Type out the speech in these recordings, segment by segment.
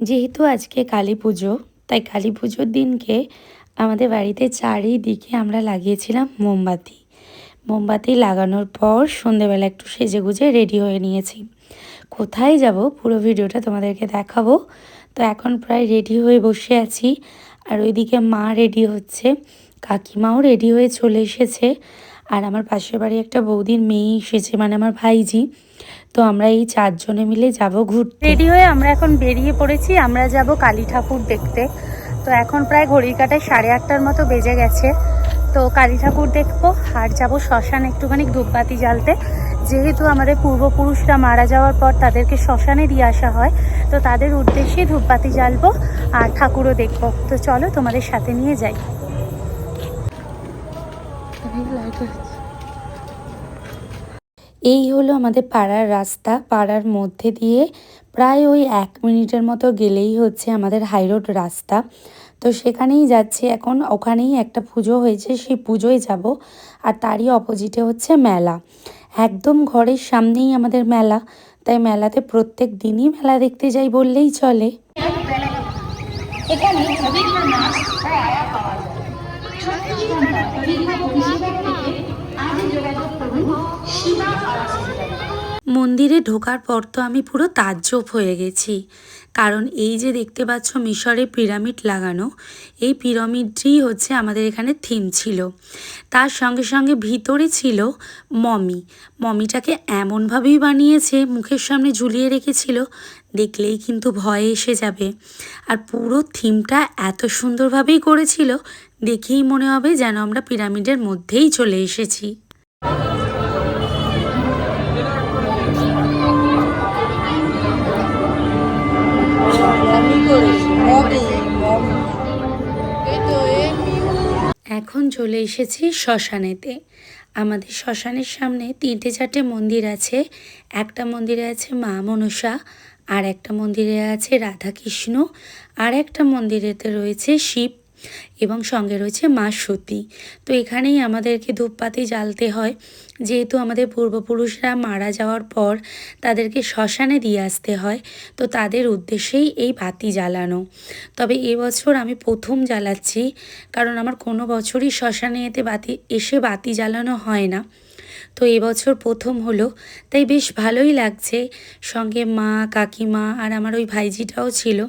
যেহেতু আজকে কালী পুজো, তাই কালী পুজোর দিনকে আমাদের বাড়িতে চারিদিকে আমরা লাগিয়েছিলাম মোমবাতি। মোমবাতি লাগানোর পর সন্ধেবেলা একটু সেজে গুজে রেডি হয়ে নিয়েছি। কোথায় যাব পুরো ভিডিওটা তোমাদেরকে দেখাবো। তো এখন প্রায় রেডি হয়ে বসে আছি। আর ওইদিকে মা রেডি হচ্ছে, কাকিমাও রেডি হয়ে চলে এসেছে। আর আমার পাশের বাড়ি একটা বৌদির মেয়ে এসেছে মানে আমার ভাইজি। তো আমরা এই চারজনে মিলে যাব ঘুরতে। রেডি হয়ে আমরা এখন বেরিয়ে পড়েছি আমরা যাব কালী ঠাকুর দেখতে। তো এখন প্রায় ঘড়ির কাটায় সাড়ে আটটার মতো বেজে গেছে। তো কালী ঠাকুর দেখব আর যাব শ্মশান একটুখানি ধূপবাতি জ্বালতে। যেহেতু আমাদের পূর্বপুরুষরা মারা যাওয়ার পর তাদেরকে শ্মশানে দিয়ে আসা হয় তো তাদের উদ্দেশ্যে ধূপবাতি জ্বালবো আর ঠাকুরও দেখব। তো চলো তোমাদের সাথে নিয়ে যাই। এই হলো আমাদের পাড়ার রাস্তা। পাড়ার মধ্যে দিয়ে প্রায় ওই এক মিনিটের মতো গেলেই হচ্ছে আমাদের হাইরোড রাস্তা। তো সেখানেই যাচ্ছি। এখন ওখানেই একটা পুজো হয়েছে, সেই পুজোয় যাব। আর তারই অপোজিটে হচ্ছে মেলা। একদম ঘরের সামনেই আমাদের মেলা। তাই মেলাতে প্রত্যেক দিনই মেলা দেখতে যাই বললেই চলে। এখানে সেন্টারে মন্দিরে ঢোকার পর তো আমি পুরো তাজ্জব হয়ে গেছি। কারণ এই যে দেখতে পাচ্ছ মিশরে পিরামিড লাগানো, এই পিরামিডটি হচ্ছে আমাদের এখানে থিম ছিল। তার সঙ্গে সঙ্গে ভিতরে ছিল মমি। মমিটাকে এমনভাবেই বানিয়েছে, মুখের সামনে ঝুলিয়ে রেখেছিল, দেখলেই কিন্তু ভয় এসে যাবে। আর পুরো থিমটা এত সুন্দরভাবেই করেছিল, দেখেই মনে হবে যেন আমরা পিরামিডের মধ্যেই চলে এসেছি। এখন চলে এসেছি শ্মশানেতে। আমাদের শ্মশানের সামনে তিনটে চারটে মন্দির আছে। একটা মন্দিরে আছে মা মনসা, আর একটা মন্দিরে আছে রাধাকৃষ্ণ, আর একটা মন্দিরেতে রয়েছে শিব। এবং সঙ্গে রয়েছে মা সতী। তো এখানেই আমাদেরকে ধূপপাতি জ্বালতে হয়। যেহেতু আমাদের পূর্বপুরুষরা মারা যাওয়ার পর তাদেরকে শ্মশানে দিয়ে আসতে হয়, তো তাদের উদ্দেশ্যেই এই বাতি জ্বালানো। তবে এবছর আমি প্রথম জ্বালাচ্ছি, কারণ আমার কোনো বছরই শ্মশানে এতে বাতি, এসে বাতি জ্বালানো হয় না। তো এবছর প্রথম হলো, তাই বেশ ভালোই লাগছে। সঙ্গে মা, কাকিমা আর আমার ওই ভাইজিটাও ছিল।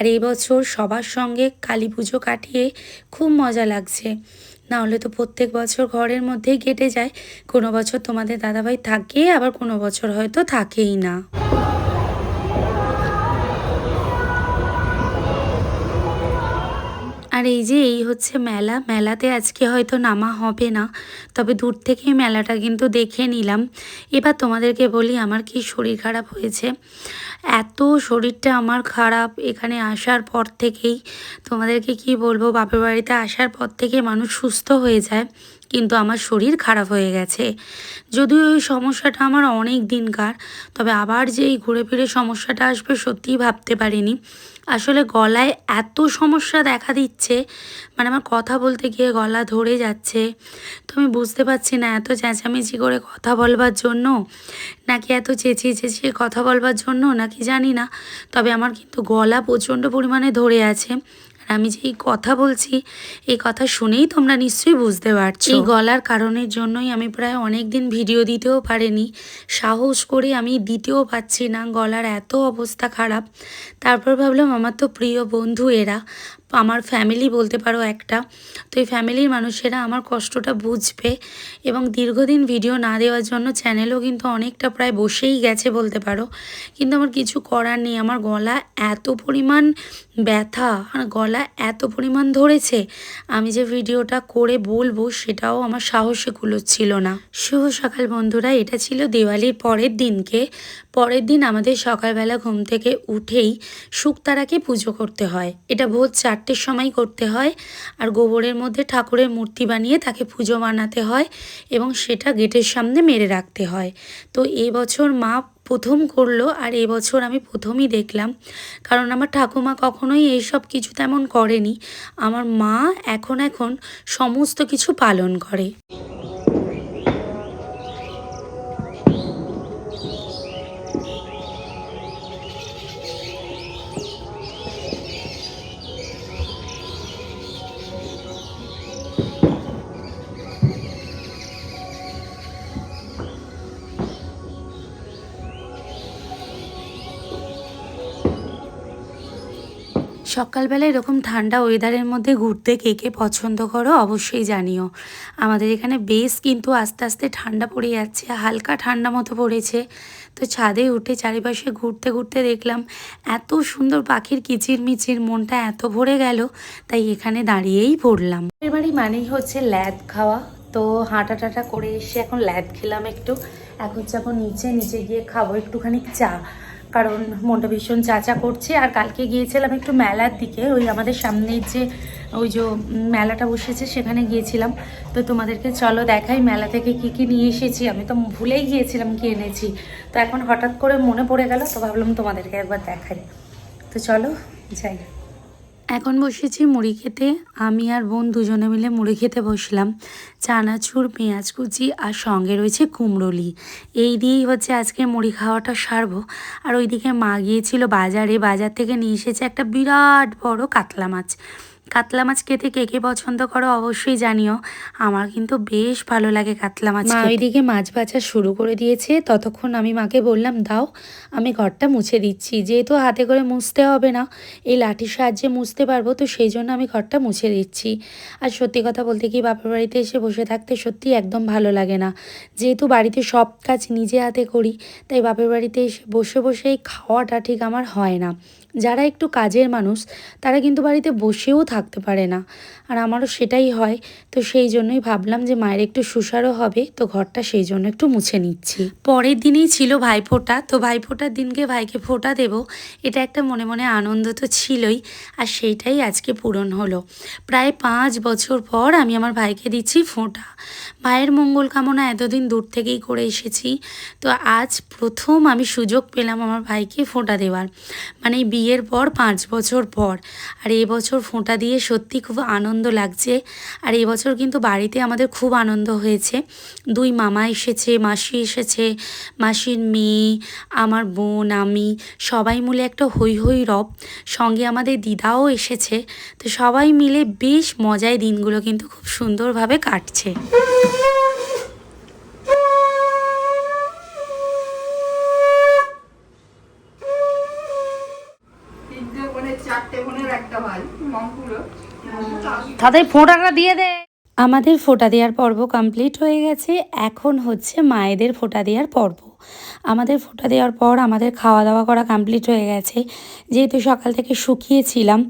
আর এবছর সবার সঙ্গে কালী পুজো কাটিয়ে খুব মজা লাগছে। না হলে তো প্রত্যেক বছর ঘরের মধ্যেই কেটে যায়। কোনো বছর তোমাদের দাদাভাই থাকে, আবার কোনো বছর হয়তো থাকেই না। আর এই যে এই হচ্ছে মেলা, মেলাতে আজকে হয়তো নামা হবে না, তবে দূর থেকেই মেলাটা কিন্তু দেখে নিলাম। এবার তোমাদেরকে বলি, আমার কি শরীর খারাপ হয়েছে? এত শরীরটা আমার খারাপ, এখানে আসার পর থেকেই তোমাদেরকে কি বলব, বাপের বাড়িতে আসার পর থেকে মানুষ সুস্থ হয়ে যায়। কিন্তু আমার শরীর খারাপ হয়ে গেছে। যদিও ওই সমস্যাটা আমার অনেক দিনকার, তবে আবার যে এই ঘুরে ফিরে সমস্যাটা আসবে সত্যিই ভাবতে পারিনি। আসলে গলায় এত সমস্যা দেখা দিচ্ছে মানে আমার কথা বলতে গিয়ে গলা ধরে যাচ্ছে। তো আমি বুঝতে পারছি না, এত চেঁচামেচি করে কথা বলবার জন্য? নাকি এত চেঁচিয়ে চেঁচিয়ে কথা বলবার জন্য? নাকি জানি না। তবে আমার কিন্তু গলা প্রচণ্ড পরিমাণে ধরে আছে। আর আমি যে এই কথা বলছি এই কথা শুনেই তোমরা নিশ্চয়ই বুঝতে পারছ। এই গলার কারণের জন্যই আমি প্রায় অনেক দিন ভিডিও দিতেও পারিনি। সাহস করে আমি দিতেও পাচ্ছি না। গলার এত অবস্থা খারাপ। তারপর ভাবলাম আমার তো প্রিয় বন্ধু এরা। আমার ফ্যামিলি বলতে পারো একটা। তো এই ফ্যামিলির মানুষেরা আমার কষ্টটা বুঝবে এবং দীর্ঘদিন ভিডিও না দেওয়ার জন্য চ্যানেলও কিন্তু অনেকটা প্রায় বসেই গেছে বলতে পারো। কিন্তু আমার কিছু করার নেই, আমার গলা এত পরিমাণ ব্যথা আর গলা এত পরিমাণ ধরেছে, আমি যে ভিডিওটা করে বলব সেটাও আমার সাহসে কুলোচ্ছিল না। শুভ সকাল বন্ধুরা, এটা ছিল দিওয়ালির পরের দিনকে। পরের দিন আমাদের সকালবেলা ঘুম থেকে উঠেই শুকতারাকে পুজো করতে হয়। এটা ভোর চারটের সময় করতে হয় আর গোবরের মধ্যে ঠাকুরের মূর্তি বানিয়ে তাকে পুজো বানাতে হয় এবং সেটা গেটের সামনে মেরে রাখতে হয়। তো এবছর মা প্রথম করল আর এবছর আমি প্রথমই দেখলাম। কারণ আমার ঠাকুমা কখনোই এইসব কিছু তেমন করেনি। আমার মা এখন এখন সমস্ত কিছু পালন করে। সকালবেলা এরকম ঠান্ডা ওয়েদারের মধ্যে ঘুরতে কে কে পছন্দ করো অবশ্যই জানিও। আমাদের এখানে বেশ কিন্তু আস্তে আস্তে ঠান্ডা পড়ে যাচ্ছে, হালকা ঠান্ডা মতো পড়েছে। তো ছাদে উঠে চারিপাশে ঘুরতে ঘুরতে দেখলাম, এত সুন্দর পাখির কিচির মিচির মনটা এত ভরে গেল, তাই এখানে দাঁড়িয়েই পড়লাম। এবারই মানেই হচ্ছে ল্যাদ খাওয়া। তো হাঁটা টাটা করে এসে এখন ল্যাদ খেলাম একটু। এখন যাব নিচে নিচে গিয়ে খাব একটুখানি চা। কারণ মনটা ভীষণ চাচা করছে, আর কালকে গিয়েছিলাম একটু মেলার দিকে, ওই আমাদের সামনের যে, ওই যে মেলাটা বসেছে সেখানে গিয়েছিলাম। তো তোমাদেরকে চলো দেখাই মেলা থেকে কি কি নিয়ে এসেছি, আমি তো ভুলেই গিয়েছিলাম কি এনেছি। তো এখন হঠাৎ করে মনে পড়ে গেল, তো ভাবলাম তোমাদেরকে একবার দেখাই। তো চলো, যাই। এখন বসেছি মুড়ি খেতে। আমি আর বোন দুজনে মিলে মুড়ি খেতে বসলাম। চানাচুর, পেঁয়াজ কুচি আর সঙ্গে রয়েছে কুমড়োলি এই দিয়েই হচ্ছে আজকে মুড়ি খাওয়াটা সারবো। আর ওইদিকে মা গিয়েছিল বাজারে। বাজার থেকে নিয়ে এসেছে একটা বিরাট বড় কাতলা মাছ। কাতলা মাছ খেতে কে কে পছন্দ করো অবশ্যই জানিও। আমার কিন্তু বেশ ভালো লাগে কাতলা মাছ মা ওইদিকে মাছ ভাজা শুরু করে দিয়েছে। ততক্ষণ আমি মাকে বললাম দাও আমি ঘরটা মুছে দিচ্ছি। যেহেতু হাতে করে মুছতে হবে না এই লাঠির সাহায্যে মুছতে পারব তো সেই জন্য আমি ঘরটা মুছে দিচ্ছি। আর সত্যি কথা বলতে কি বাপের বাড়িতে এসে বসে থাকতে সত্যি একদম ভালো লাগে না। যেহেতু বাড়িতে সব কাজ নিজে হাতে করি তাই বাপের বাড়িতে এসে বসে বসে এই খাওয়াটা ঠিক আমার হয় না। যারা একটু কাজের মানুষ, তারা কিন্তু বাড়িতে বসেও থাকতে পারে না। আর আমারও সেটাই হয়, তো সেই জন্যই ভাবলাম যে মায়ের একটু সুসারও হবে, তো ঘরটা সেই জন্য একটু মুছে নিচ্ছি। পরের দিনেই ছিল ভাইফোঁটা, তো ভাইফোঁটার দিনকে ভাইকে ফোঁটা দেব, এটা একটা মনে মনে আনন্দ তো ছিলই, আর সেইটাই আজকে পূরণ হলো। প্রায় পাঁচ বছর পর আমি আমার ভাইকে দিচ্ছি ফোঁটা। ভাইয়ের মঙ্গল কামনা এতদিন দূর থেকেই করে এসেছি, তো আজ প্রথম আমি সুযোগ পেলাম আমার ভাইকে ফোঁটা দেওয়ার। মানে এই বিয়ের পর পাঁচ বছর পর। আর এবছর ফোঁটা দিয়ে সত্যি খুব আনন্দ লাগছে। আর এবছর কিন্তু বাড়িতে আমাদের খুব আনন্দ হয়েছে। দুই মামা এসেছে, মাসি এসেছে, মাসির মেয়ে, আমার বোন, আমি সবাই মিলে একটা হই হই রব। সঙ্গে আমাদের দিদাও এসেছে। তো সবাই মিলে বেশ মজায় দিনগুলো কিন্তু খুব সুন্দরভাবে কাটছে। চারটে বোনের একটা ভাই মঙ্কুলো তাদের ফোঁটাটা দিয়ে দে। আমাদের ফোঁটা দেওয়ার পর্ব কমপ্লিট হয়ে গেছে। এখন হচ্ছে মায়েদের ফোঁটা দেওয়ার পর্ব। আমাদের ফোঁটা দেওয়ার পর আমাদের খাওয়া দাওয়া করা কমপ্লিট হয়ে গেছে। যেহেতু সকাল থেকে শুকিয়েছিলাম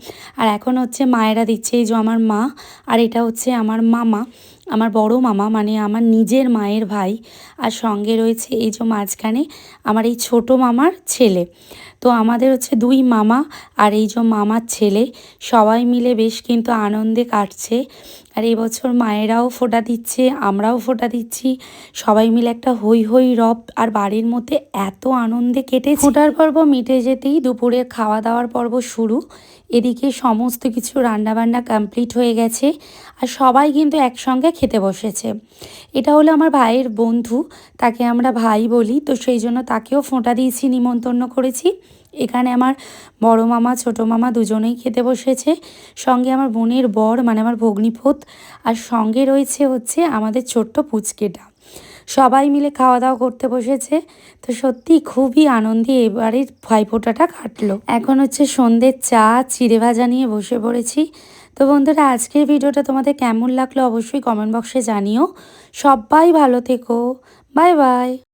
আর এখন হচ্ছে মায়েরা দিচ্ছে এই যে আমার মা আর এটা হচ্ছে আমার মামা আমার বড় মামা মানে আমার নিজের মায়ের ভাই। আর সঙ্গে রয়েছে এই যে মাঝখানে আমার এই ছোট মামার ছেলে। তো আমাদের হচ্ছে দুই মামা আর এই যে মামার ছেলে, সবাই মিলে বেশ কিন্তু আনন্দে কাটছে। আর এবছর মায়েরাও ফোঁটা দিচ্ছে, আমরাও ফোঁটা দিচ্ছি। সবাই মিলে একটা হই হই রব আর বাড়ির মধ্যে এত আনন্দে কেটে ফোটার পর্ব মিটে যেতেই দুপুরের খাওয়া দাওয়ার পর্ব শুরু। এদিকে সমস্ত কিছু রান্নাবান্না কমপ্লিট হয়ে গেছে আর সবাই কিন্তু একসঙ্গে খেতে বসেছে। এটা হলো আমার ভাইয়ের বন্ধু, তাকে আমরা ভাই বলি, তো সেই জন্য তাকেও ফোঁটা দিয়েছি, নিমন্ত্রণ করেছি। এখানে আমার বড় মামা, ছোট মামা দুজনেই খেতে বসেছে। সঙ্গে আমার বোনের বর মানে আমার ভগ্নিপোত, আর সঙ্গে রয়েছে হচ্ছে আমাদের ছোট্ট পুচকেটা। সবাই মিলে খাওয়া দাওয়া করতে বসেছে। তো সত্যি খুবই আনন্দে এবারের ভাইফোঁটাটা কাটলো। এখন হচ্ছে সন্ধ্যের চা, চিড়ে ভাজা নিয়ে বসে পড়েছি। তো বন্ধুরা, আজকের ভিডিওটা তোমাদের কেমন লাগল অবশ্যই কমেন্ট বক্সে জানিও। সবাই ভালো থেকো। Bye bye.